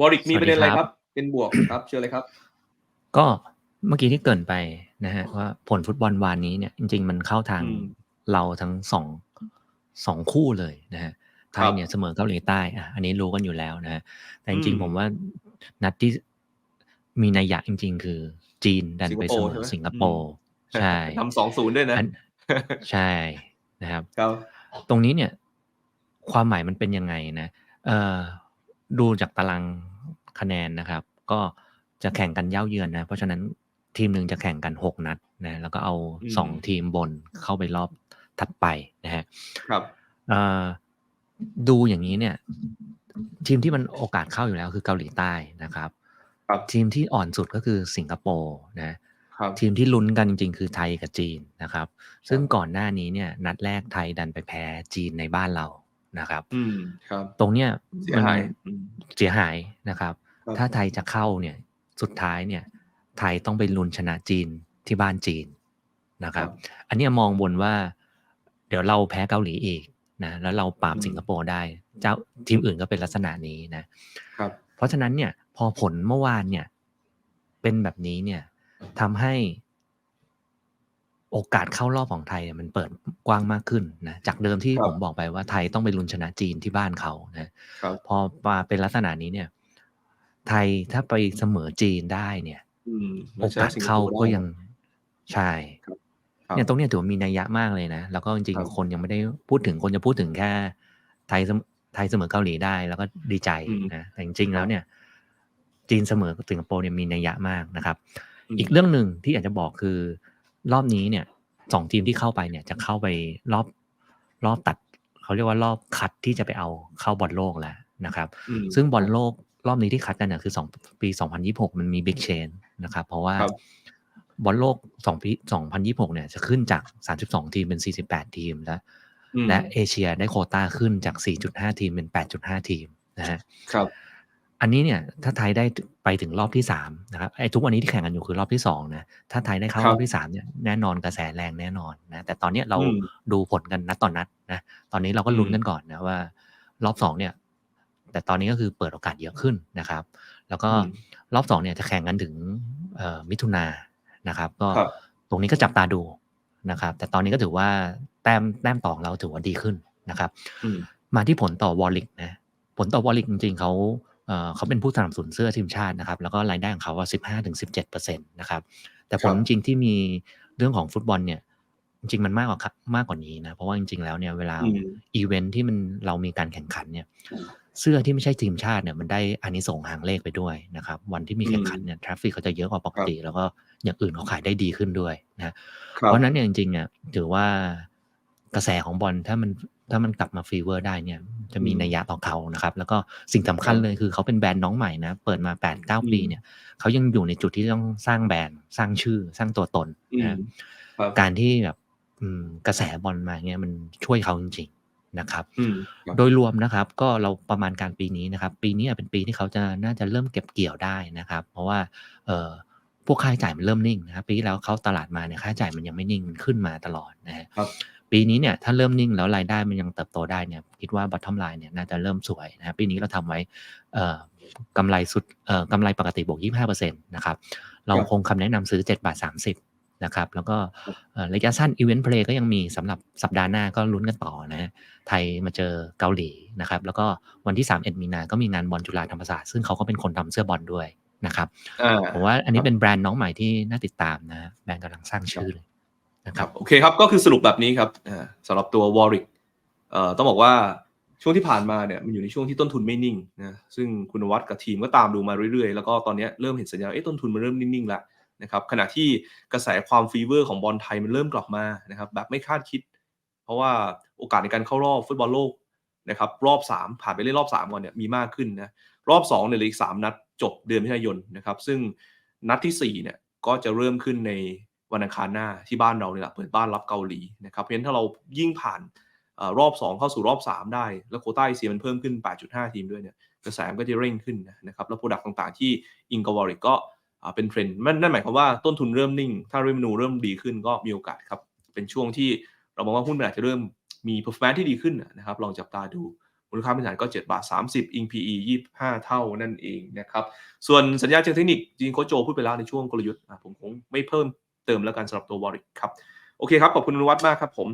วอริกมีสวัปสระดีเด็นอะไรครับครับ เป็นบวกครับ เชิญเลยครับ ก็เมื่อกี้ที่เกรินไปนะฮะว่าผลฟุตบอลวานนี้เนี่ย จริง ๆ มันเข้าทางอืมเราทั้งสองสองคู่เลยนะฮะไทครัยบเนี่ยเสมอเกาหลีใต้อะอันนี้รู้กันอยู่แล้วนะฮะแต่จริงอืมๆผมว่านัดที่มีนัยยะจริง ๆ คือจีนดันไปเสมสิงคโปร์ใช่ไหมอสิงคโปร์ใช่ทำสองศูนย์ด้วยนะอันใช่นะครับครับตรงนี้เนี่ย ความหมายมันเป็นยังไงนะเอ่อ ดูจากตารางคะแนนนะครับ ก็จะแข่งกันเย้าเยือนนะ เพราะฉะนั้นทีมหนึ่งจะแข่งกันหกนัดนะแล้วก็เอาอืมสองทีมบนเข้าไปรอบถัดไปนะฮะครับเอ่อดูอย่างนี้เนี่ย ทีมที่มันโอกาสเข้าอยู่แล้วคือเกาหลีใต้นะครับครับทีมที่อ่อนสุดก็คือสิงคโปร์นะครับทีมที่ลุ้นกันจริงๆคือไทยกับจีนนะครับ ซึ่งก่อนหน้านี้เนี่ย นัดแรกไทยดันไปแพ้จีนในบ้านเรานะครับ อืมครับ ตรงเนี้ยเสียมันหายอืม เสียหายนะครับครับ ถ้าไทยจะเข้าเนี่ยสุดท้ายเนี่ยไทยต้องไปลุ้นชนะจีนที่บ้านจีนนะครับ อันเนี้ยมองบนว่า เดี๋ยวเราแพ้เกาหลีอีกนะแล้วเราปราบอืมสิงคโปร์ได้ เจ้าทีมอื่นก็เป็นลักษณะนี้นะครับเพราะฉะนั้นเนี่ยพอผลเมื่อวานเนี่ยเป็นแบบนี้เนี่ยทำให้ โอกาสเข้ารอบของไทยเนี่ยมันเปิดกว้างมากขึ้นนะจากเดิมที่ครับผมบอกไปว่าไทยต้องไปลุ้นชนะจีนที่บ้านเขานะครับ พอมาเป็นลักษณะนี้เนี่ย ไทยถ้าไปเสมอจีนได้เนี่ย อืมโอกาสเข้าก็ยังใช่ครับ เนี่ยตรงเนี้ยถือว่ามีนัยยะมากเลยนะ แล้วก็จริงครับ ๆ คนยังไม่ได้พูดถึงคนจะพูดถึงแค่ ไทยเสมอไทยเสมอเกาหลีได้ แล้วก็ดีใจอืมนะแต่จริงๆแล้วเนี่ย จีนเสมอสิงคโปร์เนี่ยมีนัยยะมากนะครับมอีกเรื่องหนึ่งที่อยากจะบอกคือ รอบนี้เนี่ยสองทีมที่เข้าไปเนี่ยจะเข้าไปรอบรอบตัดเขาเรียกว่ารอบคัดที่จะไปเอาเข้าบอลโลกแล้วนะครับอืมซึ่งบอลโลกรอบนี้ที่คัดกันเนี่ยคือสองปี2026มันมีบิ๊กเชนนะครับ เพราะว่าครับบอลโลก2ปี2026เนี่ยจะขึ้นจาก32ทีมเป็น48ทีมแล้วอืมและเอเชียได้โควต้าขึ้นจาก4.5ทีมเป็น8.5ทีมนะฮะครับ อันนี้เนี่ยถ้าไทยได้ไปถึงรอบที่สามนะครับไอ้ทุกวันนี้ที่แข่งกันอยู่คือรอบที่สองนะถ้าไทยได้เข้าครับรอบที่สามเนี่ยแน่นอนกระแสแรงแน่นอนนะแต่ตอนเนี้ยเราอืมดูผลกันนัดต่อนนัดนะตอนนี้เราก็ลุ้นอืมกันก่อนนะว่า รอบสองเนี่ยแต่ตอนนี้ก็คือเปิดโอกาสเยอะขึ้นนะครับ แล้วก็อืมรอบสองเนี่ยจะแข่งกันถึงเอ่อมิถุนายนนะครับ ก็ครับตรงนี้ก็จับตาดูนะครับ แต่ตอนนี้ก็ถือว่าแต้มแต้มต่อของเราถือว่าดีขึ้นนะครับอืมมาที่ผลต่อวอลลิกนะผลต่อวอลลิกจริงๆเขา เอ่อเขาเป็นผู้สนับสนุนเสื้อทีมชาตินะครับ แล้วก็รายได้ของเขาว่า15ถึง17เปอร์เซ็นต์นะครับ แต่ผลครับจริงๆที่มีเรื่องของฟุตบอลเนี่ย จริงๆมันมากกว่าครับมากกว่านี้นะ เพราะว่าจริง ๆ แล้วเนี่ยเวลาอืมอีเวนท์ที่มันเรามีการแข่งขันเนี่ย เสื้อที่ไม่ใช่ทีมชาติเนี่ยมันได้อานิสงส์หางเลขไปด้วยนะครับ วันที่มีแข่งขันเนี่ยทราฟฟิกเขาจะเยอะกว่าปกติ แล้วก็อย่างอื่นเขาขายได้ดีขึ้นด้วยนะครับเพราะฉะนั้นเนี่ยจริงๆเนี่ยถือว่ากระแสของบอลถ้ามัน ถ้ามันกลับมาฟีเวอร์ได้เนี่ยจะมีอืมนัยยะต่อเขานะครับ แล้วก็สิ่งสำคัญเลยคือเขาเป็นแบรนด์น้องใหม่นะ เปิดมา8ปดเก้าอืมปีเนี่ยเขายังอยู่ในจุดที่ต้องสร้างแบรนด์สร้างชื่อสร้างตัวตนอืมนะครับการที่แบบอืมกระแสบอลมาเนี่ยมันช่วยเขาจริงๆนะครับอืมครับ โดยรวมนะครับ ก็เราประมาณการปีนี้นะครับ ปีนี้เป็นปีที่เขาจะน่าจะเริ่มเก็บเกี่ยวได้นะครับ เพราะว่าเอ่อพวกค่าใช้จ่ายมันเริ่มนิ่งนะครับปีที่แล้วเขาตลาดมาเนี่ยค่าใช้จ่ายมันยังไม่นิ่งมันขึ้นมาตลอดนะฮะครับ ปีนี้เนี่ยถ้าเริ่มนิ่งแล้วรายได้มันยังเติบโตได้เนี่ยคิดว่า bottom line เนี่ยน่าจะเริ่มสวยนะครับปีนี้เราทำไว้เอ่อกำไรสุดเอ่อกำไรปกติบวก 25%นะครับเราครับคงคำแนะนำซื้อ 7 บาท 30 นะครับ แล้วก็เอ่อระยะสั้น Event Play ก็ยังมีสำหรับสัปดาห์หน้าก็ลุ้นกันต่อนะฮะไทยมาเจอเกาหลีนะครับ แล้วก็วันที่ 31 มีนา ก็มีงานบอลจุฬาธรรมศาสตร์ ซึ่งเขาก็เป็นคนทำเสื้อบอลด้วยนะครับอ่าผมว่าอันนี้เป็นแบรนด์น้องใหม่ที่น่าติดตามนะฮะแบรนด์กำลังสร้างชื่อเลย นะครับโอเคครับก็คือสรุปแบบนี้ครับสำหรับตัววอริกต้องบอกว่าช่วงที่ผ่านมาเนี่ยมันอยู่ในช่วงที่ต้นทุนไม่นิ่งนะซึ่งคุณวัฒน์กับทีมก็ตามดูมาเรื่อยๆ แล้วก็ตอนนี้เริ่มเห็นสัญญาณเอ๊ะต้นทุนมันเริ่มนิ่งๆแล้วนะครับขณะที่กระแสความฟีเวอร์ของบอลไทยมันเริ่มกลับมานะครับแบบไม่คาดคิด เพราะว่าโอกาสในการเข้ารอบฟุตบอลโลกนะครับรอบ 3 ผ่านไปเล่นรอบ 3 ก่อนเนี่ยมีมากขึ้นนะรอบ2เนี่ยเหลืออีก 3 นัดจบเดือนมิถุนายนนะครับซึ่งนัดทีสี่4เนี่ยก็จะเริ่มขึ้นใน วันอังคารหน้าที่บ้านเราเนี่ยแหละเปิดบ้านรับเกาหลีนะครับเพราะฉะนั้นถ้าเรายิ่งผ่านอรอบ 2 เข้าสู่รอบ 3 ได้ แล้วโคต้าเอเชียมันเพิ่มขึ้น 8.5 ทีมด้วยเนี่ยกระแสมันก็จะเร่งขึ้นนะครับแล้วโปรดักต์ต่างๆ ที่อิงกวอริกก็เป็นเทรนด์นั่นนั่นหมายความว่าต้นทุนเริ่มนิ่ง ถ้าเร v นูเริ่มดีขึ้นก็มีโอกาสครับเป็นช่วงที่เรามองว่าหุ้นมันอาจจะเริ่มมี performance ที่ดีขึ้นนะครับลองจับตาดูมูลค่าพื้นฐานก็7บาท30 อิง PE 25 เท่านั่นเองนะครับส่วนสัญญาเชิงเทคนิคจริงโคโจพูดไปแล้วในช่วงกลยุทธ์ผมคงไม่เพิ่ม เติมแล้วกันสำหรับตัววอริกครับ โอเคครับ ขอบคุณนุวัฒน์มากครับผม